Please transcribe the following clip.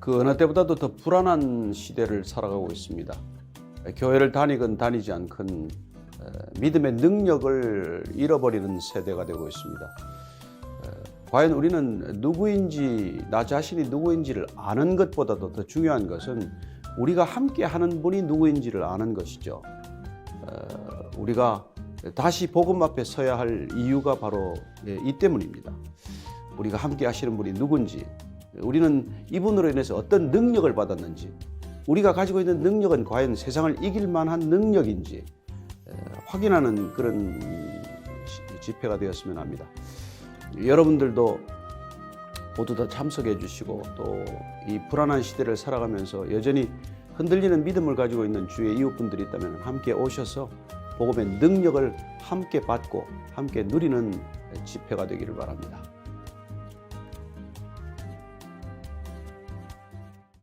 그 어느 때보다도 더 불안한 시대를 살아가고 있습니다. 교회를 다니건 다니지 않건 어, 믿음의 능력을 잃어버리는 세대가 되고 있습니다. 어, 과연 우리는 누구인지 나 자신이 누구인지를 아는 것보다도 더 중요한 것은 우리가 함께 하는 분이 누구인지를 아는 것이죠. 어, 우리가 다시 복음 앞에 서야 할 이유가 바로 예, 이 때문입니다. 우리가 함께 하시는 분이 누군지, 우리는 이분으로 인해서 어떤 능력을 받았는지, 우리가 가지고 있는 능력은 과연 세상을 이길 만한 능력인지 에, 확인하는 그런 시- 집회가 되었으면 합니다. 여러분들도 모두 다 참석해 주시고 또 이 불안한 시대를 살아가면서 여전히 흔들리는 믿음을 가지고 있는 주의 이웃분들이 있다면 함께 오셔서 복음의 능력을 함께 받고 함께 누리는 집회가 되기를 바랍니다.